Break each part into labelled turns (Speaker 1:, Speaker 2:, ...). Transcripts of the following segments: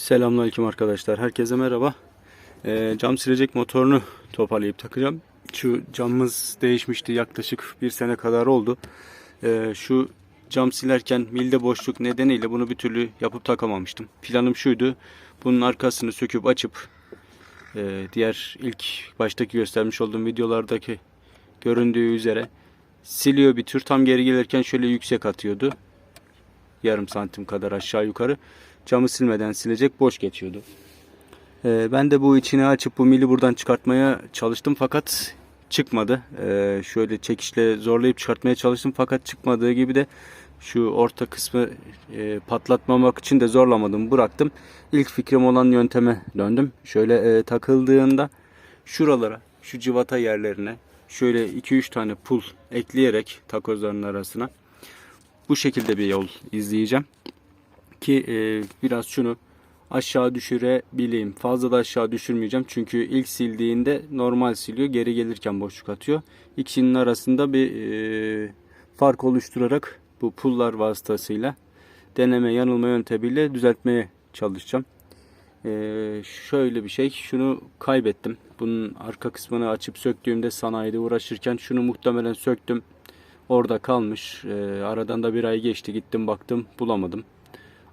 Speaker 1: Selamünaleyküm arkadaşlar. Herkese merhaba. Ee, cam silecek motorunu toparlayıp takacağım. Şu camımız değişmişti. Yaklaşık bir sene kadar oldu. Ee, şu cam silerken milde boşluk nedeniyle bunu bir türlü yapıp takamamıştım. Planım şuydu. Bunun arkasını söküp açıp e, diğer ilk baştaki göstermiş olduğum videolardaki göründüğü üzere siliyor bir tür. Tam geri gelirken şöyle yüksek atıyordu. Yarım santim kadar aşağı yukarı camı silmeden silecek boş geçiyordu. Ee, ben de bu içini açıp bu mili buradan çıkartmaya çalıştım fakat çıkmadı. Ee, şöyle çekişle zorlayıp çıkartmaya çalıştım fakat çıkmadığı gibi de şu orta kısmı e, patlatmamak için de zorlamadım bıraktım. İlk fikrim olan yönteme döndüm. Şöyle e, takıldığında şuralara şu civata yerlerine şöyle 2-3 tane pul ekleyerek takozların arasına bu şekilde bir yol izleyeceğim ki e, biraz şunu aşağı düşürebileyim. Fazla da aşağı düşürmeyeceğim. Çünkü ilk sildiğinde normal siliyor. Geri gelirken boşluk atıyor. İkisinin arasında bir e, fark oluşturarak bu pullar vasıtasıyla deneme yanılma yöntemiyle düzeltmeye çalışacağım. E, şöyle bir şey. Şunu kaybettim. Bunun arka kısmını açıp söktüğümde sanayide uğraşırken şunu muhtemelen söktüm. Orada kalmış. E, aradan da bir ay geçti. Gittim baktım bulamadım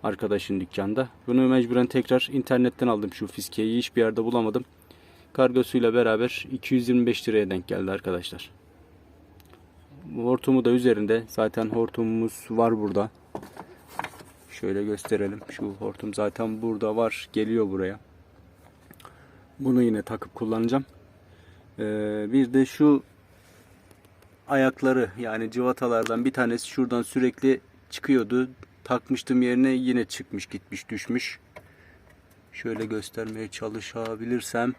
Speaker 1: arkadaşın dükkanda. Bunu mecburen tekrar internetten aldım şu fiskeyi. Hiçbir yerde bulamadım. Kargosuyla beraber 225 liraya denk geldi arkadaşlar. Hortumu da üzerinde. Zaten hortumumuz var burada. Şöyle gösterelim. Şu hortum zaten burada var. Geliyor buraya. Bunu yine takıp kullanacağım. Ee, bir de şu ayakları yani civatalardan bir tanesi şuradan sürekli çıkıyordu takmıştım yerine yine çıkmış gitmiş düşmüş. Şöyle göstermeye çalışabilirsem.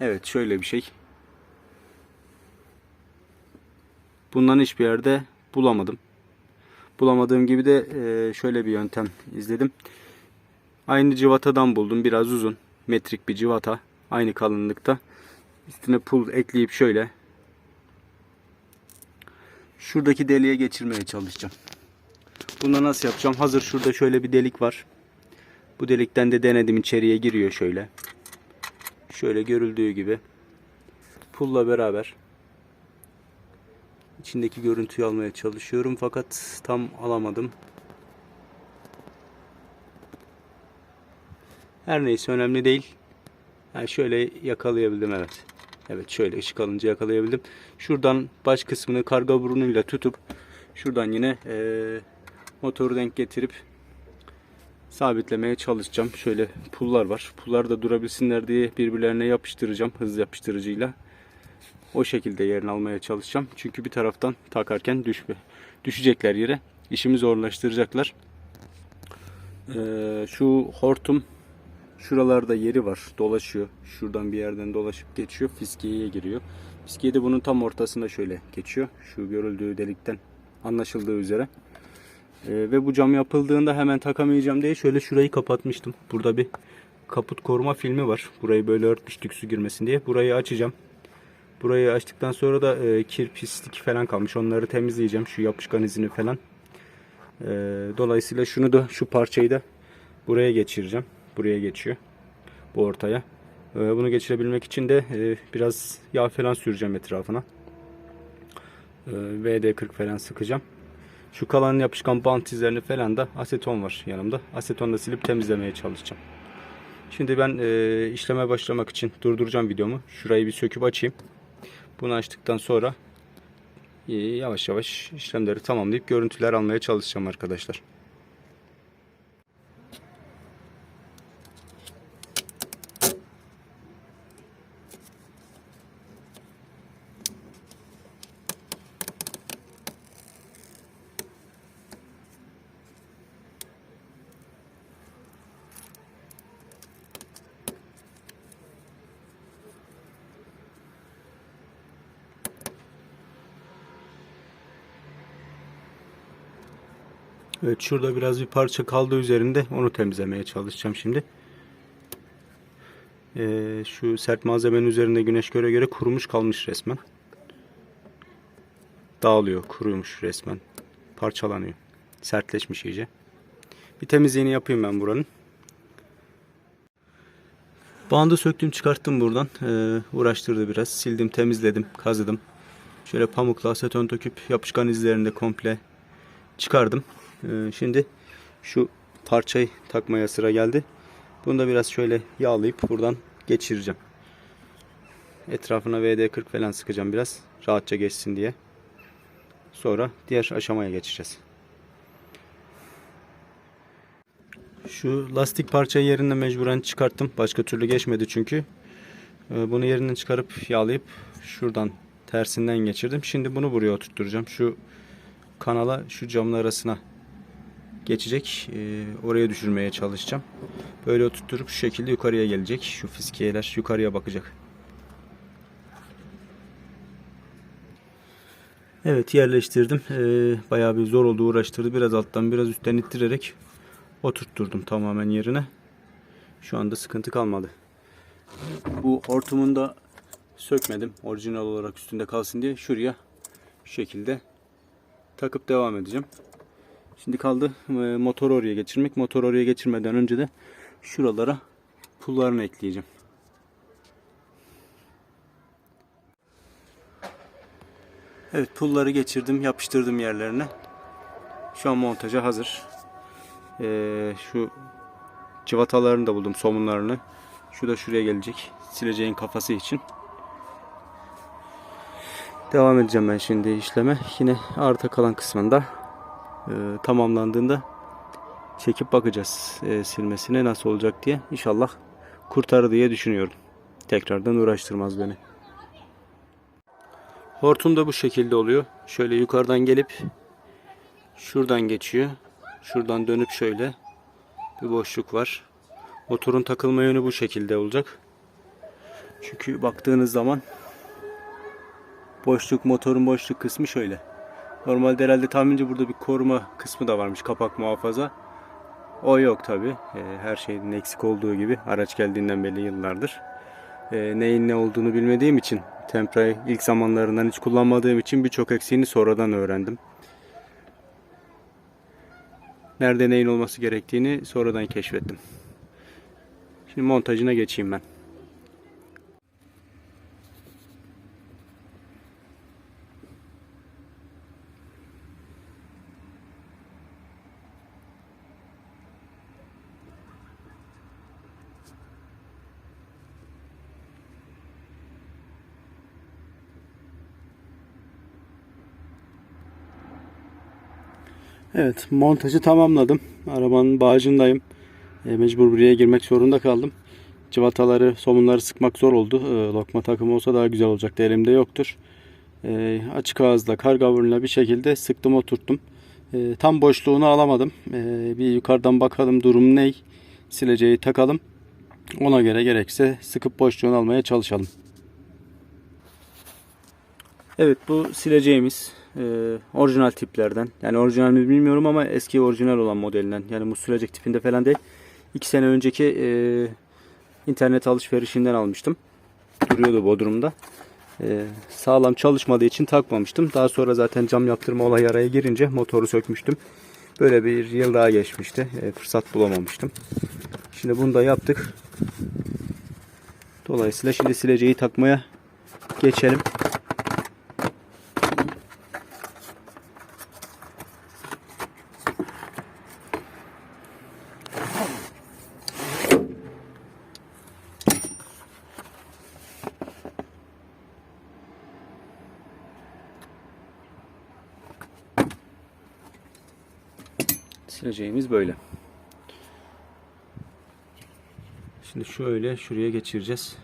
Speaker 1: Evet şöyle bir şey. Bundan hiçbir yerde bulamadım. Bulamadığım gibi de e, şöyle bir yöntem izledim. Aynı civatadan buldum. Biraz uzun. Metrik bir civata. Aynı kalınlıkta. Üstüne pul ekleyip şöyle şuradaki deliğe geçirmeye çalışacağım. Bunu nasıl yapacağım? Hazır şurada şöyle bir delik var. Bu delikten de denedim içeriye giriyor şöyle. Şöyle görüldüğü gibi. Pulla beraber içindeki görüntüyü almaya çalışıyorum fakat tam alamadım. Her neyse önemli değil. Yani şöyle yakalayabildim evet. Evet şöyle ışık alınca yakalayabildim. Şuradan baş kısmını karga burnuyla tutup şuradan yine e, motoru denk getirip sabitlemeye çalışacağım. Şöyle pullar var. Pullar da durabilsinler diye birbirlerine yapıştıracağım hız yapıştırıcıyla. O şekilde yerini almaya çalışacağım. Çünkü bir taraftan takarken düşme, düşecekler yere. İşimi zorlaştıracaklar. Ee, şu hortum Şuralarda yeri var. Dolaşıyor. Şuradan bir yerden dolaşıp geçiyor. Fiskiyeye giriyor. Fiskiye de bunun tam ortasında şöyle geçiyor. Şu görüldüğü delikten anlaşıldığı üzere. Ee, ve bu cam yapıldığında hemen takamayacağım diye şöyle şurayı kapatmıştım. Burada bir kaput koruma filmi var. Burayı böyle örtmüştük su girmesin diye. Burayı açacağım. Burayı açtıktan sonra da e, kir pislik falan kalmış. Onları temizleyeceğim. Şu yapışkan izini falan. E, dolayısıyla şunu da şu parçayı da buraya geçireceğim buraya geçiyor. Bu ortaya. Ee, bunu geçirebilmek için de e, biraz yağ falan süreceğim etrafına. Ee, VD40 falan sıkacağım. Şu kalan yapışkan bant izlerini falan da aseton var yanımda. Asetonla silip temizlemeye çalışacağım. Şimdi ben e, işleme başlamak için durduracağım videomu. Şurayı bir söküp açayım. Bunu açtıktan sonra e, yavaş yavaş işlemleri tamamlayıp görüntüler almaya çalışacağım arkadaşlar. Evet şurada biraz bir parça kaldı üzerinde. Onu temizlemeye çalışacağım şimdi. Ee, şu sert malzemenin üzerinde güneş göre göre kurumuş kalmış resmen. Dağılıyor, kuruymuş resmen. Parçalanıyor. Sertleşmiş iyice. Bir temizliğini yapayım ben buranın. Bandı söktüm çıkarttım buradan. Ee, uğraştırdı biraz. Sildim temizledim kazıdım. Şöyle pamukla aseton döküp yapışkan izlerini de komple çıkardım. Ee, şimdi şu parçayı takmaya sıra geldi. Bunu da biraz şöyle yağlayıp buradan geçireceğim. Etrafına VD40 falan sıkacağım biraz. Rahatça geçsin diye. Sonra diğer aşamaya geçeceğiz. Şu lastik parçayı yerinden mecburen çıkarttım. Başka türlü geçmedi çünkü. Ee, Bunu yerinden çıkarıp yağlayıp şuradan tersinden geçirdim. Şimdi bunu buraya oturtturacağım. Şu kanala şu camın arasına geçecek. Ee, oraya düşürmeye çalışacağım. Böyle oturtturup şu şekilde yukarıya gelecek. Şu fiskiyeler yukarıya bakacak. Evet yerleştirdim. Ee, bayağı bir zor oldu uğraştırdı. Biraz alttan biraz üstten ittirerek oturtturdum tamamen yerine. Şu anda sıkıntı kalmadı. Bu hortumunu da sökmedim. Orijinal olarak üstünde kalsın diye şuraya şu şekilde takıp devam edeceğim. Şimdi kaldı e, motor oraya geçirmek. Motor oraya geçirmeden önce de şuralara pullarını ekleyeceğim. Evet pulları geçirdim, yapıştırdım yerlerine. Şu an montaja hazır. Ee, şu cıvatalarını da buldum, somunlarını. Şu da şuraya gelecek. Sileceğin kafası için. Devam edeceğim ben şimdi işleme. Yine arta kalan kısmında e, tamamlandığında çekip bakacağız e, silmesine nasıl olacak diye. İnşallah kurtarır diye düşünüyorum. Tekrardan uğraştırmaz beni. Hortum da bu şekilde oluyor. Şöyle yukarıdan gelip şuradan geçiyor. Şuradan dönüp şöyle bir boşluk var. Motorun takılma yönü bu şekilde olacak. Çünkü baktığınız zaman boşluk motorun boşluk kısmı şöyle. Normalde herhalde tahminimce burada bir koruma kısmı da varmış kapak muhafaza. O yok tabi. Her şeyin eksik olduğu gibi araç geldiğinden beri yıllardır. Ee, neyin ne olduğunu bilmediğim için Tempra'yı ilk zamanlarından hiç kullanmadığım için birçok eksiğini sonradan öğrendim. Nerede neyin olması gerektiğini sonradan keşfettim. Şimdi montajına geçeyim ben. Evet montajı tamamladım. Arabanın bağcındayım. E, mecbur buraya girmek zorunda kaldım. Cıvataları, somunları sıkmak zor oldu. E, lokma takımı olsa daha güzel olacaktı. Elimde yoktur. E, açık ağızla kargavurla bir şekilde sıktım oturttum. E, tam boşluğunu alamadım. E, bir yukarıdan bakalım durum ne. Sileceği takalım. Ona göre gerekse sıkıp boşluğunu almaya çalışalım. Evet bu sileceğimiz e, orijinal tiplerden. Yani orijinal mi bilmiyorum ama eski orijinal olan modelinden. Yani bu tipinde falan değil. 2 sene önceki e, internet alışverişinden almıştım. Duruyordu Bodrum'da. E, sağlam çalışmadığı için takmamıştım. Daha sonra zaten cam yaptırma olayı araya girince motoru sökmüştüm. Böyle bir yıl daha geçmişti. E, fırsat bulamamıştım. Şimdi bunu da yaptık. Dolayısıyla şimdi sileceği takmaya geçelim. Sileceğimiz böyle. Şimdi şöyle şuraya geçireceğiz.